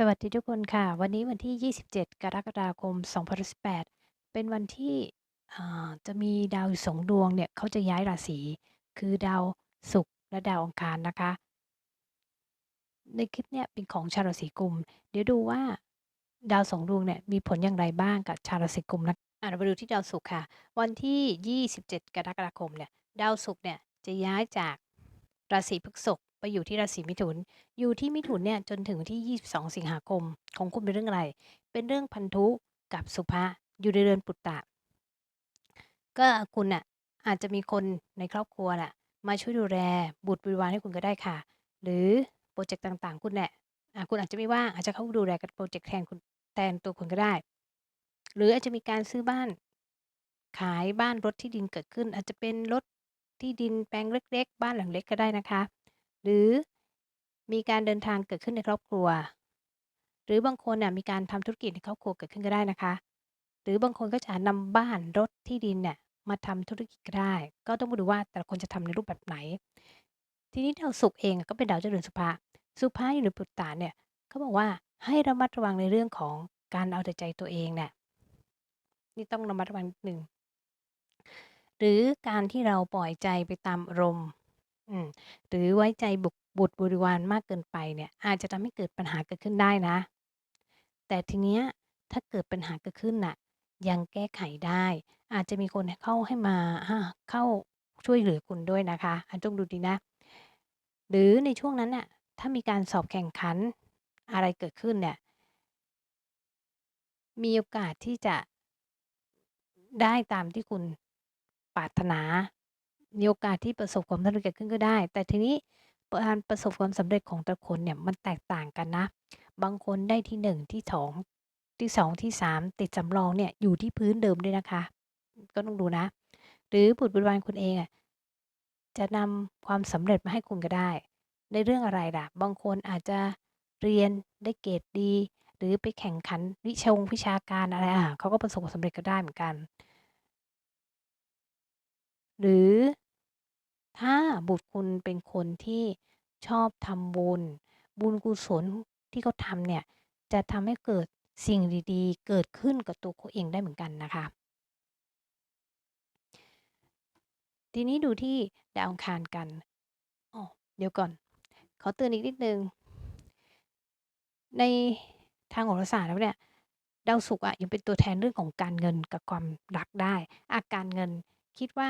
สวัสดีทุกคนค่ะ วันนี้วันที่ 27 กรกฎาคม 2018 เป็นวันที่อ่าจะมีดาวสองดวงเนี่ยเขาจะย้ายราศี คือดาวศุกร์และดาวอังคารนะคะ ในคลิปเนี่ยเป็นของชาวราศีกุม เดี๋ยวดูว่าดาวสองดวงเนี่ยมีผลอย่างไรบ้างกับชาวราศีกุมนะอะเราดูที่ดาวศุกร์ค่ะ วันที่ 27 กรกฎาคมเนี่ย ดาวศุกร์เนี่ยจะย้ายจากราศีพฤษภ ไปอยู่ที่ราศีมิถุน อยู่ที่มิถุนเนี่ยจนถึงวันที่ 22 สิงหาคม ของคุณเป็นเรื่องอะไร เป็นเรื่องพันธุกับสุภะอยู่ในเรือนปุตตะ ก็คุณน่ะอาจจะมีคนในครอบครัวน่ะมาช่วยดูแลบุตรบริวารให้คุณก็ได้ค่ะ หรือโปรเจกต์ต่างๆ คุณแหละคุณอาจจะไม่ว่างอาจจะเข้าดูแลกับโปรเจกต์แทนคุณแทนตัวคุณก็ได้ หรืออาจจะมีการซื้อบ้าน ขายบ้านรถที่ดินเกิดขึ้น อาจจะเป็นรถที่ดินแปลงเล็ก ๆ บ้านหลังเล็กก็ได้นะคะ หรือมีการเดินทางเกิดขึ้นในครอบครัว หรือบางคนน่ะมีการทำธุรกิจในครอบครัวเกิดขึ้นก็ได้นะคะ หรือบางคนก็จะนำบ้านรถที่ดินเนี่ยมาทำธุรกิจก็ได้ ก็ต้องมาดูว่าแต่ละคนจะทำในรูปแบบไหน ทีนี้ดาวศุกร์เองก็เป็นดาวเจริญสุภาสุภาอยู่ในปุตตะเนี่ยเขาบอกว่าให้ระมัดระวังในเรื่องของการเอาแต่ใจตัวเองเนี่ยนี่ต้องระมัดระวังนิดนึงหรือการที่เราปล่อยใจไปตามอารมณ์ อืม หรือไว้ใจบุก บุตรบริวารมากเกินไปเนี่ย อาจจะทำให้เกิดปัญหาเกิดขึ้นได้นะ แต่ทีเนี้ยถ้าเกิดปัญหาเกิดขึ้นน่ะ ยังแก้ไขได้ อาจจะมีคนเข้าให้มาเข้าช่วยเหลือคุณด้วยนะคะ อันต้องดูดีนะ หรือในช่วงนั้นน่ะ ถ้ามีการสอบแข่งขันอะไรเกิดขึ้นเนี่ย มีโอกาสที่จะ ได้ตามที่คุณปรารถนา มีโอกาสที่ประสบความสำเร็จเกิดขึ้นก็ได้ แต่ทีนี้การประสบความสำเร็จของแต่ละคนเนี่ยมันแตกต่างกันนะ บางคนได้ที่หนึ่งที่สองที่สองที่สามติดสำรองเนี่ยอยู่ที่พื้นเดิมด้วยนะคะ ก็ต้องดูนะ หรือบุตรบริวารคุณเองอะจะนำความสำเร็จมาให้คุณก็ได้ ในเรื่องอะไรล่ะ บางคนอาจจะเรียนได้เกรดดี หรือไปแข่งขันวิชงวิชาการอะไรอะเขาก็ประสบความสำเร็จก็ได้เหมือนกัน หรือ ถ้าบุตรคุณเป็นคนที่ชอบทำบุญ บุญกุศลที่เขาทำเนี่ย จะทำให้เกิดสิ่งดีๆ เกิดขึ้นกับตัวเขาเองได้เหมือนกันนะคะ ทีนี้ดูที่ดาวอังคารกันอ๋อเดี๋ยวก่อน ขอเตือนอีกนิดนึง ในทางโหราศาสตร์แล้วเนี่ยดาวศุกร์อะยังเป็นตัวแทนเรื่องของการเงินกับความรักได้ อาการเงินคิดว่า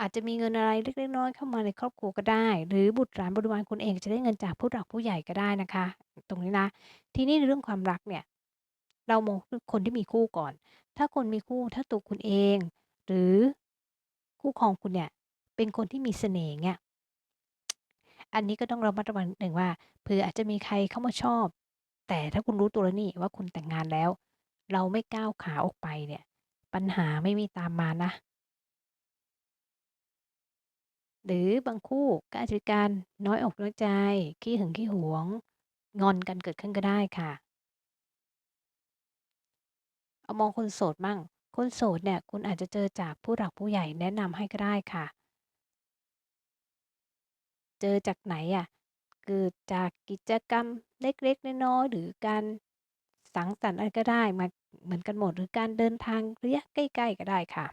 อาจจะมีเงินอะไรเล็กๆน้อยๆเข้ามาในครอบครัวก็ได้ หรือบุตรหลานบริวารคุณเองจะได้เงินจากผู้หลักผู้ใหญ่ก็ได้นะคะ ตรงนี้นะ ทีนี้ในเรื่องความรักเนี่ย เรามองคนที่มีคู่ก่อน ถ้าคนมีคู่ถ้าตัวคุณเอง หรือคู่ครองคุณเนี่ย เป็นคนที่มีเสน่ห์เนี่ย อันนี้ก็ต้องระมัดระวังหนึ่งว่าเผื่ออาจจะมีใครเข้ามาชอบ แต่ถ้าคุณรู้ตัวแล้วนี่ว่าคุณแต่งงานแล้ว เราไม่ก้าวขาออกไปเนี่ย ปัญหาไม่มีตามมานะ หรือบางคู่ก็อาจจะมีการน้อยอกน้อยใจ ขี้หึงขี้หวง งอนกันเกิดขึ้นก็ได้ค่ะ เอามองคนโสดมั่ง คนโสดเนี่ยคุณอาจจะเจอจากผู้หลักผู้ใหญ่แนะนำให้ก็ได้ค่ะ เจอจากไหนอะเกิดจากกิจกรรมเล็ก ๆ น้อย ๆ หรือการสังสรรค์อะไรก็ได้มาเหมือนกันหมด หรือการเดินทางระยะใกล้ ๆ ก็ได้ค่ะ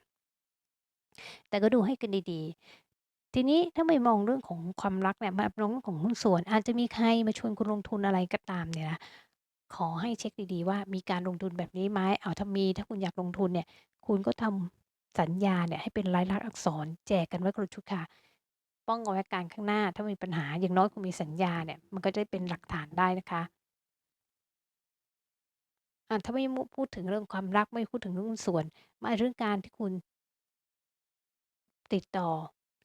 แต่ก็ดูให้กันดีๆ ทีนี้ถ้าไม่มองเรื่องของความรักเนี่ย มามองเรื่องของหุ้นส่วน อาจจะมีใครมาชวนคุณลงทุนอะไรก็ตามเนี่ยนะ ขอให้เช็คดี ๆ ว่า มีการลงทุนแบบนี้ไหมเอาถ้ามี ถ้าคุณอยากลงทุนเนี่ย คุณก็ทำสัญญาเนี่ยให้เป็นลายลักษณ์อักษร แจกกันไว้คนละชุดค่ะ ป้องเอาไว้การข้างหน้า ถ้ามีปัญหา อย่างน้อยคุณมีสัญญาเนี่ย มันก็จะเป็นหลักฐานได้นะคะ อ่า ถ้าไม่พูดถึงเรื่องความรัก ไม่พูดถึงเรื่องหุ้นส่วน มาเรื่องการที่คุณ ติดต่อ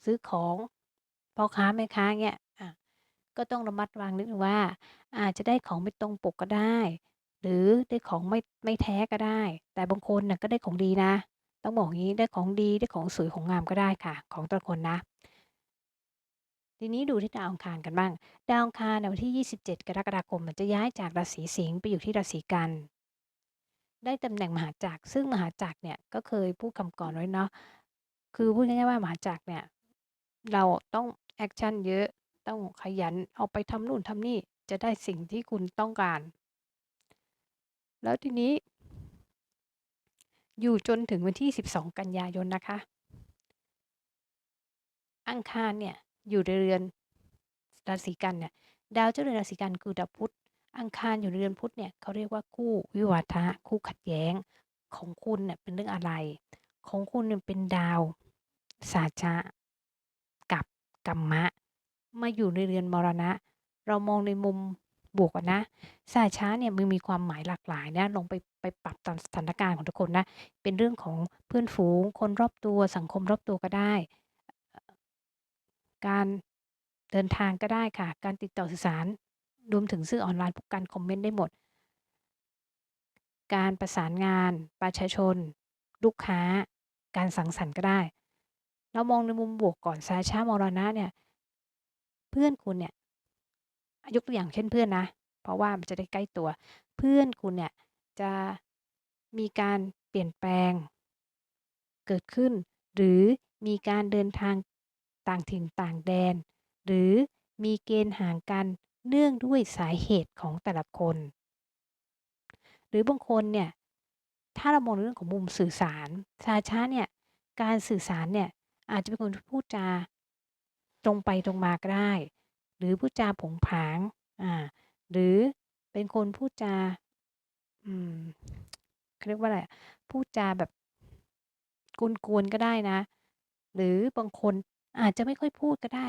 ซื้อของพ่อค้าแม่ค้าเงี้ยก็ต้องระมัดระวังนิดนึงว่า อาจจะได้ของไม่ตรงปกก็ได้ หรือได้ของไม่ไม่แท้ก็ได้ แต่บางคนน่ะก็ได้ของดีนะ ต้องบอกงี้ได้ของดีได้ของสวยของงามก็ได้ค่ะ ของแต่ละคนนะ ทีนี้ดูที่ดาวอังคารกันบ้าง ดาวอังคารในวันที่ 27 กรกฎาคมมันจะย้ายจากราศีสิงห์ไปอยู่ที่ราศีกันได้ตำแหน่งมหาจักรซึ่งมหาจักรเนี่ยก็เคยพูดคำก่อนไว้เนาะคือพูดง่ายๆว่ามหาจักรเนี่ย เราต้องแอคชั่นเยอะ ต้องขยันออกไปทำนู่นทำนี่ จะได้สิ่งที่คุณต้องการ แล้วทีนี้ อยู่จนถึงวันที่ 12 กันยายนนะคะ อังคารเนี่ย อยู่ในเรือนราศีกันเนี่ย ดาวเจ้าเรือนราศีกันคือดาวพุธ อังคารอยู่ในเรือนพุธเนี่ยเขาเรียกว่าคู่วิวาทะคู่ขัดแย้งของคุณเนี่ยเป็นเรื่องอะไร ของคุณเนี่ยเป็นดาวสาชะ กับกัมะ มาอยู่ในเรือนมรณะ เรามองในมุมบวกนะสาชะเนี่ยมันมีความหมายหลากหลายนะลงไปไปปรับตามสถานการณ์ของทุกคนนะเป็นเรื่องของเพื่อนฝูง คนรอบตัวสังคมรอบตัวก็ได้ การเดินทางก็ได้ค่ะ การติดต่อสื่อสารรวมถึงสื่อออนไลน์พวกการคอมเมนต์ได้หมด การประสานงาน ประชาชน ลูกค้า การสังสรรค์ก็ได้ เรามองในมุมบวกก่อนสาชะมรณะเนี่ย เพื่อนคุณเนี่ยยกตัวอย่างเช่นเพื่อนนะ เพราะว่ามันจะได้ใกล้ตัว เพื่อนคุณเนี่ยจะมีการเปลี่ยนแปลง เกิดขึ้น หรือมีการเดินทางต่างถิ่นต่างแดน หรือมีเกณฑ์ห่างกันเนื่องด้วยสาเหตุของแต่ละคน หรือบางคนเนี่ยถ้าเรามองในเรื่องของมุมสื่อสารสาชะเนี่ยการสื่อสารเนี่ย อาจจะเป็นคนพูดจาตรงไปตรงมาก็ได้ หรือพูดจาผงผางอ่าหรือเป็นคนพูดจาอืมเรียกว่าอะไรพูดจาแบบกวนๆก็ได้นะ หรือบางคนอาจจะไม่ค่อยพูดก็ได้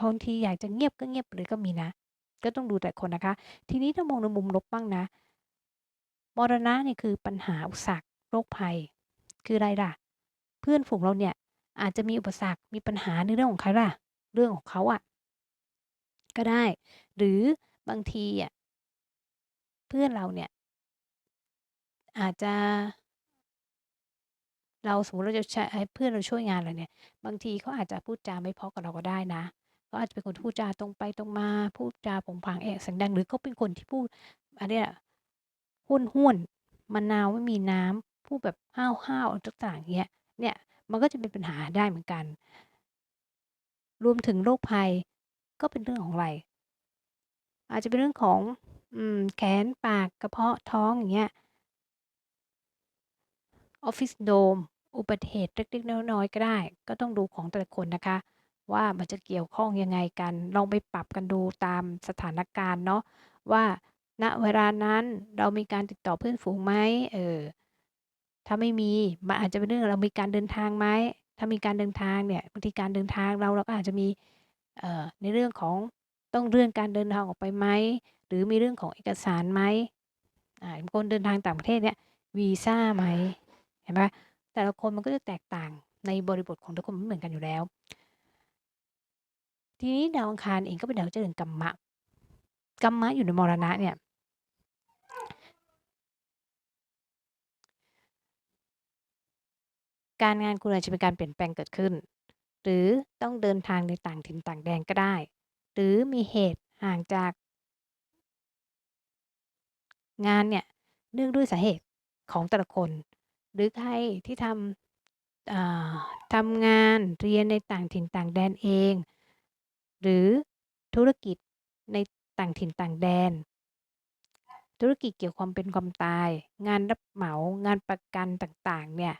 บางทีอยากจะเงียบก็เงียบเลยก็มีนะ ก็ต้องดูแต่คนนะคะ ทีนี้ถ้ามองในมุมลบบ้างนะมรณะเนี่ยคือปัญหาอุสรรคโรคภัย คืออะไรล่ะ เพื่อนฝูงเราเนี่ย อาจจะมีอุปสรรค มีปัญหาในเรื่องของใครล่ะ เรื่องของเขาอะ่ะ ก็ได้ หรือบางทีอะเพื่อนเราเนี่ย อาจจะ เราสมมติเราจะใช้ให้เพื่อนเราช่วยงานอะไรเนี่ย บางทีเขาอาจจะพูดจาไม่เพราะกับเราก็ได้นะเขาอาจจะเป็นคนพูดจาตรงไปตรงมาพูดจาผงผางแอกเสียงดังหรือเขาเป็นคนที่พูดอันเนี้ยห้วนๆมะนาวไม่มีน้ำพูดแบบห้าวๆต่างๆอย่างๆเงี้ยเนี่ย มันก็จะเป็นปัญหาได้เหมือนกัน รวมถึงโรคภัยก็เป็นเรื่องของอะไร อาจจะเป็นเรื่องของอแขนปากกระเพาะท้องอย่างเงี้ยออฟฟิศโดมอุบัติเหตุเล็กๆน้อยๆก็ได้ ก็ต้องดูของแต่ละคนนะคะ ว่ามันจะเกี่ยวข้องยังไงกัน ลองไปปรับกันดูตามสถานการณ์เนาะว่าณเวลานั้นเรามีการติดต่อเพื่อนฝูงไหมเออ ถ้าไม่มีมันอาจจะเป็นเรื่องเรามีการเดินทางไหมถ้ามีการเดินทางเนี่ยบางทีการเดินทางเราเราก็อาจจะมีเอ่อในเรื่องของต้องเลื่อนการเดินทางออกไปไหมหรือมีเรื่องของเอกสารไหมอ่าบางคนเดินทางต่างประเทศเนี่ยวีซ่าไหมเห็นไหมแต่ละคนมันก็จะแตกต่างในบริบทของทุกคนไม่เหมือนกันอยู่แล้ว ทีนี้ดาวอังคารเองก็เป็นดาวเจริญกัมมะกัมมะอยู่ในมรณะเนี่ย การงานคุณอาจจะมีการเปลี่ยนแปลงเกิดขึ้น หรือต้องเดินทางในต่างถิ่นต่างแดนก็ได้ หรือมีเหตุห่างจาก งานเนี่ยเนื่องด้วยสาเหตุของแต่ละคน หรือใครที่ทำทำงานเรียนในต่างถิ่นต่างแดนเอง หรือธุรกิจในต่างถิ่นต่างแดน ธุรกิจเกี่ยวความเป็นความตาย งานรับเหมางานประกันต่างๆเนี่ย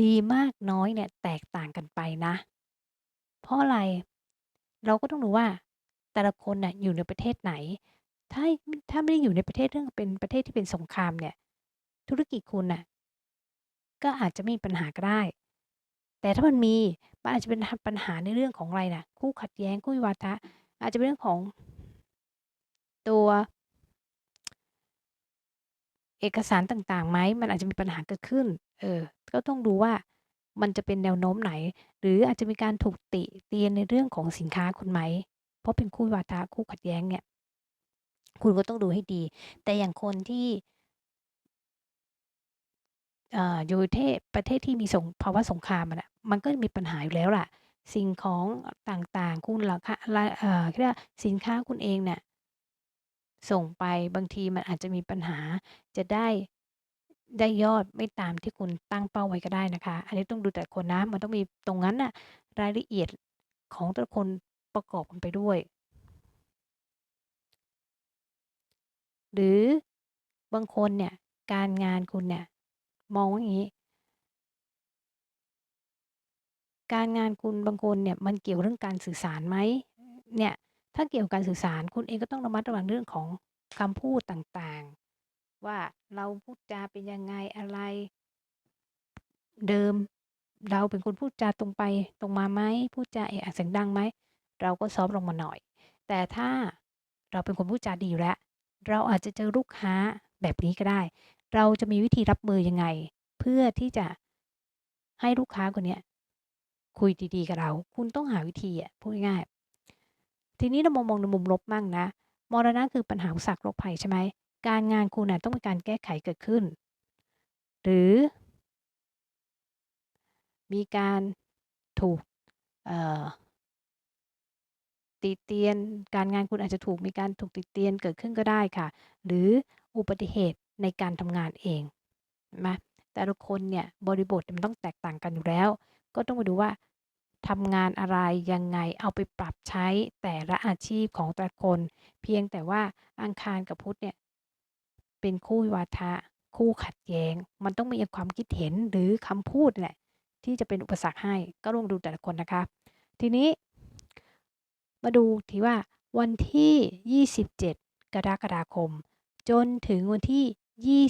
ดีมากน้อยเนี่ยแตกต่างกันไปนะ เพราะอะไร เราก็ต้องดูว่า แต่ละคนน่ะอยู่ในประเทศไหน ถ้าถ้าไม่ได้อยู่ในประเทศเรื่องเป็นประเทศที่เป็นสงครามเนี่ย ธุรกิจคุณน่ะ ก็อาจจะไม่มีปัญหาก็ได้ แต่ถ้ามันมีมันอาจจะเป็นปัญหาในเรื่องของอะไรน่ะคู่ขัดแย้งคู่วิวาทะ อาจจะเป็นเรื่องของ ตัว เอกสารต่างๆไหมมันอาจจะมีปัญหาเกิดขึ้น เออ ก็ต้องดูว่ามันจะเป็นแนวโน้มไหน หรืออาจจะมีการถูกติเตียนในเรื่องของสินค้าคุณไหม เพราะเป็นคู่วาทะ คู่ขัดแย้งเนี่ย คุณก็ต้องดูให้ดี แต่อย่างคนที่อ่าอยู่เทศ ประเทศที่มีสง ภาวะสงครามอะน่ะ มันก็มีปัญหาอยู่แล้วล่ะ สิ่งของต่าง ๆ คุณราคา รา เอ่อ เขาเรียกว่า สินค้าคุณเองเนี่ย ส่งไปบางทีมันอาจจะมีปัญหา จะได้ ได้ยอดไม่ตามที่คุณตั้งเป้าไว้ก็ได้นะคะ อันนี้ต้องดูแต่คนนะ มันต้องมีตรงนั้นน่ะรายละเอียดของแต่ละคนประกอบกันไปด้วย หรือบางคนเนี่ยการงานคุณเนี่ยมองว่าอย่างงี้ การงานคุณบางคนเนี่ยมันเกี่ยวเรื่องการสื่อสารไหม?เนี่ยถ้าเกี่ยวกับการสื่อสารคุณเองก็ต้องระมัดระวังเรื่องของคำพูดต่าง ว่าเราพูดจาเป็นยังไงอะไร เดิม เราเป็นคนพูดจาตรงไปตรงมาไหม?พูดจาเอะอะเสียงดังไหม?เราก็ซอฟลงมาหน่อย แต่ถ้าเราเป็นคนพูดจาดีอยู่แล้ว เราอาจจะเจอลูกค้าแบบนี้ก็ได้ เราจะมีวิธีรับมือยังไง เพื่อที่จะให้ลูกค้าคนนี้คุยดีๆกับเรา คุณต้องหาวิธีอะพูดง่ายทีนี้เรามามองในมุมลบบ้างนะมรณะคือปัญหาอุสรรคโรคภัยใช่ไหม? การงานคุณน่ะต้องมีการแก้ไขเกิดขึ้น หรือ มีการถูกติเตียน การงานคุณอาจจะถูกมีการถูกติเตียนเกิดขึ้นก็ได้ค่ะ หรืออุบัติเหตุในการทำงานเองเห็นไหมแต่ละคนเนี่ยบริบทมันต้องแตกต่างกันอยู่แล้ว ก็ต้องมาดูว่าทำงานอะไรยังไงเอาไปปรับใช้แต่ละอาชีพของแต่ละคน เพียงแต่ว่าอังคารกับพุธเนี่ย เป็นคู่วาทะ คู่ขัดแย้ง มันต้องมีความคิดเห็นหรือคำพูดแหละที่จะเป็นอุปสรรคให้ก็ลองดูแต่ละคนนะคะ ทีนี้ มาดูทีว่าวันที่ 27 กรกฎาคม จนถึงวันที่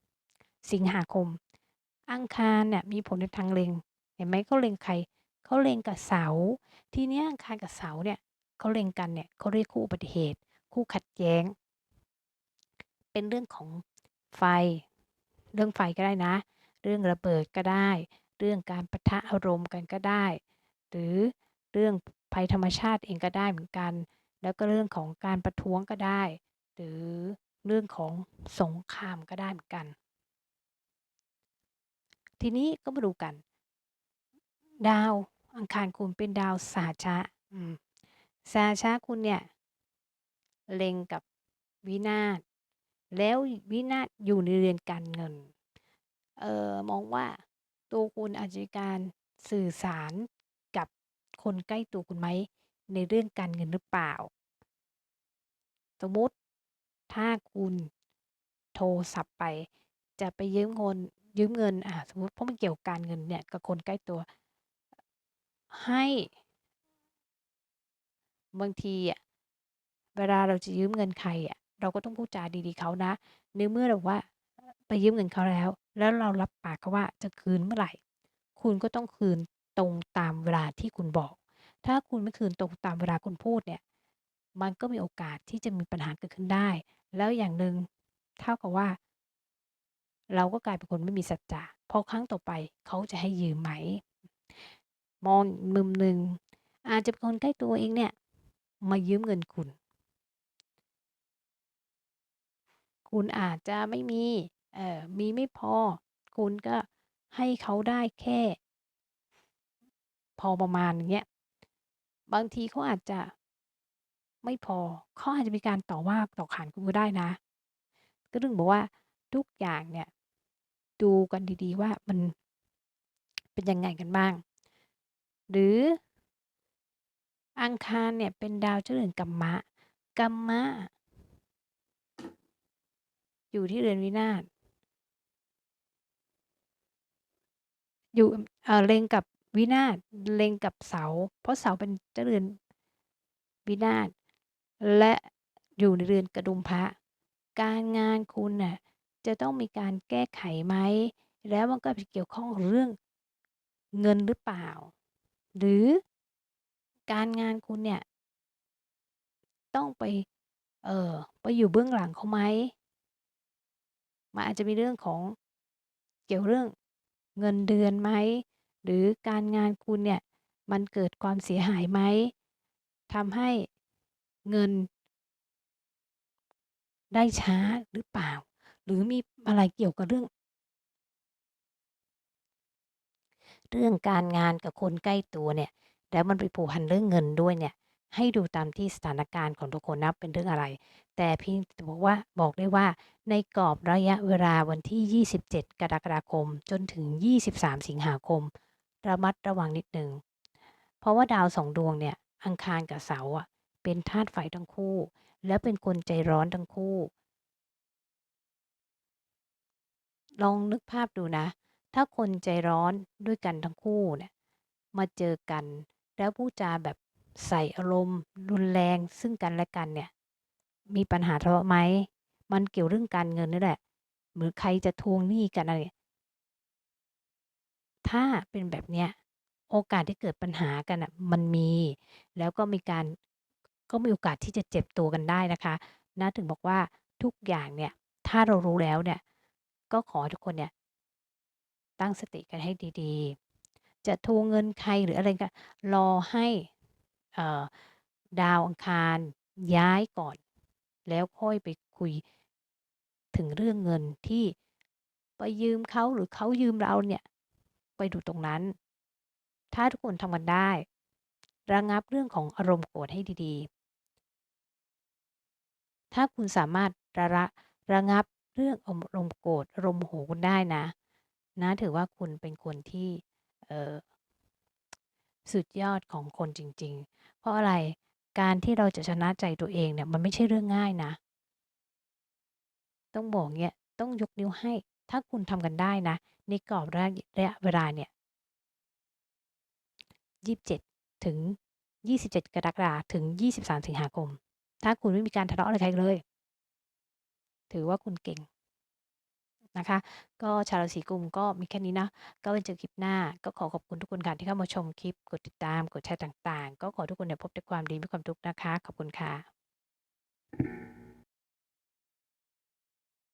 23 สิงหาคม อังคารเนี่ยมีผลในทางเล็ง เห็นไหมเขาเล็งใคร?เขาเล็งกับเสา ทีเนี้ยอังคารกับเสาเนี่ยเขาเล็งกันเนี่ยเขาเรียกคู่อุบัติเหตุ คู่ขัดแย้ง เป็นเรื่องของไฟ เรื่องไฟก็ได้นะ เรื่องระเบิดก็ได้ เรื่องการปะทะอารมณ์กันก็ได้ หรือเรื่องภัยธรรมชาติเองก็ได้เหมือนกัน แล้วก็เรื่องของการประท้วงก็ได้ หรือเรื่องของสงครามก็ได้เหมือนกัน ทีนี้ก็มาดูกัน ดาวอังคารคุณเป็นดาวสหชะสหชะคุณเนี่ยเล็งกับวินาศ แล้ววินาศอยู่ในเรือนการเงิน เออมองว่าตัวคุณอาจจะมีการสื่อสารกับคนใกล้ตัวคุณไหมในเรื่องการเงินหรือเปล่า?สมมติถ้าคุณโทรศัพท์ไป จะไปยืมงนยืมเงินอ่าสมมติเพราะมันเกี่ยวกับการเงินเนี่ยกับคนใกล้ตัว ให้บางทีอะเวลาเราจะยืมเงินใครอะ เราก็ต้องพูดจาดีๆเขานะในเมื่อแบบว่าไปยืมเงินเขาแล้ว แล้วเรารับปากเขาว่าจะคืนเมื่อไหร่ คุณก็ต้องคืนตรงตามเวลาที่คุณบอก ถ้าคุณไม่คืนตรงตามเวลาคุณพูดเนี่ย มันก็มีโอกาสที่จะมีปัญหาเกิดขึ้นได้ แล้วอย่างหนึ่งเท่ากับว่า เราก็กลายเป็นคนไม่มีสัจจะพราะครั้งต่อไปเขาจะให้ยืมไหม?มองมุมหนึ่งอาจจะเป็นคนใกล้ตัวเองเนี่ย มายืมเงินคุณ คุณอาจจะไม่มี เอ่อ มีไม่พอ คุณก็ให้เขาได้แค่ พอประมาณ อย่างเงี้ย บางทีเขาอาจจะ ไม่พอ เขาอาจจะมีการต่อว่าต่อขานคุณก็ได้นะ ก็ถึงบอกว่า ทุกอย่างเนี่ย ดูกันดี ๆ ว่ามัน เป็นยังไงกันบ้าง หรือ อังคารเนี่ยเป็นดาวเจ้าเรือนกัมมะกัมมะ อยู่ที่เรือนวินาศอยู่เออเล็งกับวินาศเล็งกับเสา เพราะเสาเป็นเจ้าเรือนวินาศและอยู่ในเรือนกระดุมพระ การงานคุณน่ะจะต้องมีการแก้ไขไหม?แล้วมันก็ไปเกี่ยวข้องเรื่องเงินหรือเปล่า?หรือการงานคุณเนี่ย ต้องไป เออไปอยู่เบื้องหลังเขาไหม? มันอาจจะมีเรื่องของเกี่ยวเรื่องเงินเดือนไหม?หรือการงานคุณเนี่ย มันเกิดความเสียหายไหม?ทำให้เงิน ได้ช้าหรือเปล่า?หรือมีอะไรเกี่ยวกับเรื่อง เรื่องการงานกับคนใกล้ตัวเนี่ย แล้วมันไปพัวพันเรื่องเงินด้วยเนี่ย ให้ดูตามที่สถานการณ์ของทุกคนนะเป็นเรื่องอะไร แต่เพียงแต่บอกว่าบอกได้ว่าในกรอบระยะเวลาวันที่ 27 กรกฎาคม จนถึง 23 สิงหาคม ระมัดระวังนิดหนึ่ง เพราะว่าดาว2ดวงเนี่ย อังคารกับเสาร์อะเป็นธาตุไฟทั้งคู่ แล้วเป็นคนใจร้อนทั้งคู่ ลองนึกภาพดูนะ ถ้าคนใจร้อนด้วยกันทั้งคู่เนี่ย มาเจอกันแล้วพูดจาแบบ ใส่อารมณ์ รุนแรงซึ่งกันและกันเนี่ย มีปัญหาทะเลาะไหมมันเกี่ยวเรื่องการเงินนี่แหละหรือใครจะทวงหนี้กันอะไรถ้าเป็นแบบเนี้ยโอกาสที่เกิดปัญหากันน่ะมันมี แล้วก็มีการก็มีโอกาสที่จะเจ็บตัวกันได้นะคะน้าถึงบอกว่าทุกอย่างเนี่ย ถ้าเรารู้แล้วเนี่ย ก็ขอทุกคนเนี่ย ตั้งสติกันให้ดีๆ จะทวงเงินใครหรืออะไรก็รอให้ เอ่อ ดาวอังคารย้ายก่อน แล้วค่อยไปคุย ถึงเรื่องเงินที่ไปยืมเขา หรือเขายืมเราเนี่ย ไปดูตรงนั้น ถ้าทุกคนทำกันได้ ระงับเรื่องของอารมณ์โกรธให้ดี ๆ ถ้าคุณสามารถระระ ระงับเรื่องอารมณ์โกรธ อารมณ์โมโหคุณได้นะน้าถือว่าคุณเป็นคนที่ เอ่อ สุดยอดของคนจริง ๆ ราะอะไร การที่เราจะชนะใจตัวเองเนี่ยมันไม่ใช่เรื่องง่ายนะ ต้องบอกเงี้ยต้องยกนิ้วให้ ถ้าคุณทำกันได้นะในกรอบระยะระยะเวลาเนี่ย27 ถึง 27 กรกฎาคมถึง 23 สิงหาคม ถ้าคุณไม่มีการทะเลาะอะไรใครเลย ถือว่าคุณเก่ง นะคะ ก็ชาวราศีกุมก็มีแค่นี้นะก็ไว้เจอคลิปหน้า ก็ขอขอบคุณทุกคนค่ะที่เข้ามาชมคลิป กดติดตาม กดแชร์ต่างๆ ก็ขอทุกคนเนี่ยพบแต่ความดีไม่ความทุกข์นะคะ ขอบคุณค่ะ